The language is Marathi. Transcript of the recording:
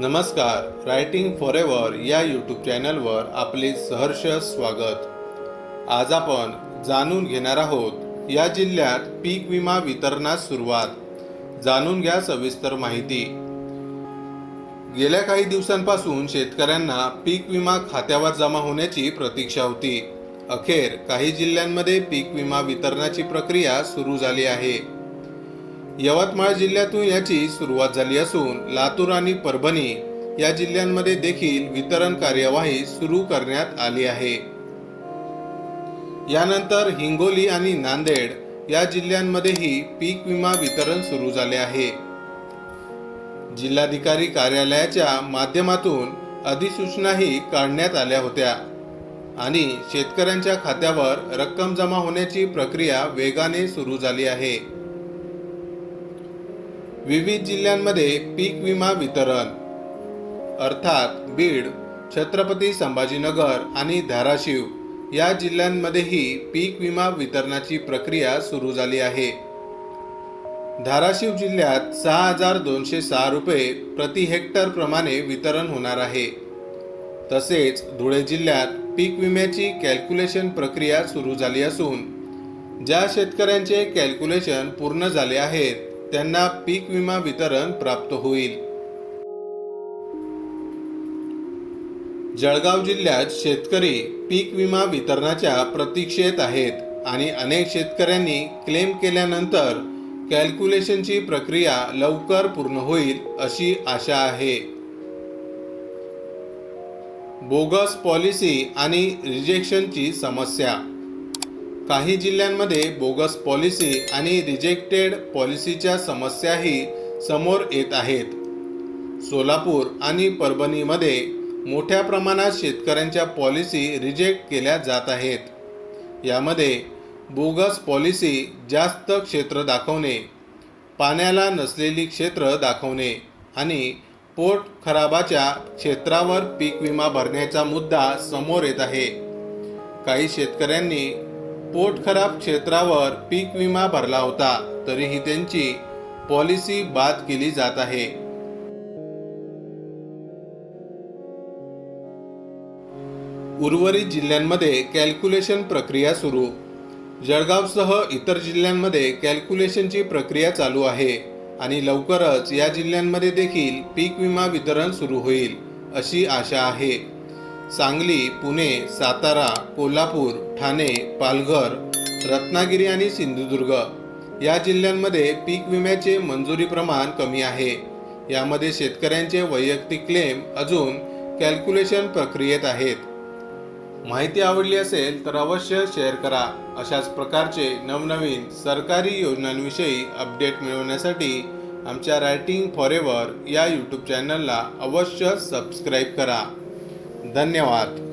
नमस्कार रायटिंग फॉर एव्हर या यूट्यूब चॅनलवर आपले सहर्ष स्वागत. आज आपण जाणून घेणार आहोत या जिल्ह्यात पीक विमा वितरणास सुरुवात. जाणून घ्या सविस्तर माहिती. गेल्या काही दिवसांपासून शेतकऱ्यांना पीक विमा खात्यावर जमा होण्याची प्रतीक्षा होती. अखेर काही जिल्ह्यांमध्ये पीक विमा वितरणाची प्रक्रिया सुरू झाली आहे. यवतमाळ जिल्ह्यातून याची सुरुवात झाली असून लातूर आणि परभणी या जिल्ह्यांमध्ये देखील वितरण कार्यवाही सुरू करण्यात आली आहे. यानंतर हिंगोली आणि नांदेड या जिल्ह्यांमध्येही पीक विमा वितरण सुरू झाले आहे. जिल्हाधिकारी कार्यालयाच्या माध्यमातून अधिसूचनाही काढण्यात आल्या होत्या आणि शेतकऱ्यांच्या खात्यावर रक्कम जमा होण्याची प्रक्रिया वेगाने सुरू झाली आहे. विविध जिल्ह्यांमध्ये पीक विमा वितरण. अर्थात बीड छत्रपती संभाजीनगर आणि धाराशिव या जिल्ह्यांमध्येही पीक विमा वितरणाची प्रक्रिया सुरू झाली आहे. धाराशिव जिल्ह्यात सहा हजार दोनशे सहा रुपये प्रति हेक्टर प्रमाणे वितरण होणार आहे. तसेच धुळे जिल्ह्यात पीक विम्याची कॅल्क्युलेशन प्रक्रिया सुरू झाली असून ज्या शेतकऱ्यांचे कॅल्क्युलेशन पूर्ण झाले आहेत त्यांना पीक विमा वितरण प्राप्त होईल. जळगाव जिल्ह्यात शेतकरी पीक विमा वितरणाच्या प्रतीक्षेत आहेत आणि अनेक शेतकऱ्यांनी क्लेम केल्यानंतर कॅल्क्युलेशनची प्रक्रिया लवकर पूर्ण होईल अशी आशा आहे. बोगस पॉलिसी आणि रिजेक्शनची समस्या काही जिल्ह्यांमध्ये बोगस पॉलिसी आणि रिजेक्टेड पॉलिसीच्या समस्याही समोर येत आहेत. सोलापूर आणि परभणीमध्ये मोठ्या प्रमाणात शेतकऱ्यांच्या पॉलिसी रिजेक्ट केल्या जात आहेत. यामध्ये बोगस पॉलिसी जास्त क्षेत्र दाखवणे पाण्याला नसलेली क्षेत्र दाखवणे आणि पोट खराबाच्या क्षेत्रावर पीक विमा भरण्याचा मुद्दा समोर येत आहे. काही शेतकऱ्यांनी पोट खराब क्षेत्रावर पीक विमा भरला होता तरीही त्यांची पॉलिसी बाद केली जात आहे. उर्वरित जिल्ह्यांमध्ये कॅल्क्युलेशन प्रक्रिया सुरू. जळगावसह इतर जिल्ह्यांमध्ये कॅल्क्युलेशनची प्रक्रिया चालू आहे आणि लवकरच या जिल्ह्यांमध्ये देखील पीक विमा वितरण सुरू होईल अशी आशा आहे. सांगली पुणे सातारा कोल्हापूर ठाणे पालघर रत्नागिरी आणि सिंधुदुर्ग. या जिल्ह्यांमध्ये पीक विम्याचे मंजुरी प्रमाण कमी आहे. यामध्ये शेतकऱ्यांचे वैयक्तिक क्लेम अजून कॅल्क्युलेशन प्रक्रियेत आहेत. माहिती आवडली असेल तर अवश्य शेअर करा. अशाच प्रकारचे नवनवीन सरकारी योजनांविषयी अपडेट मिळवण्यासाठी आमच्या रायटिंग फॉर एव्हर या यूट्यूब चॅनलला अवश्य सबस्क्राईब करा. धन्यवाद.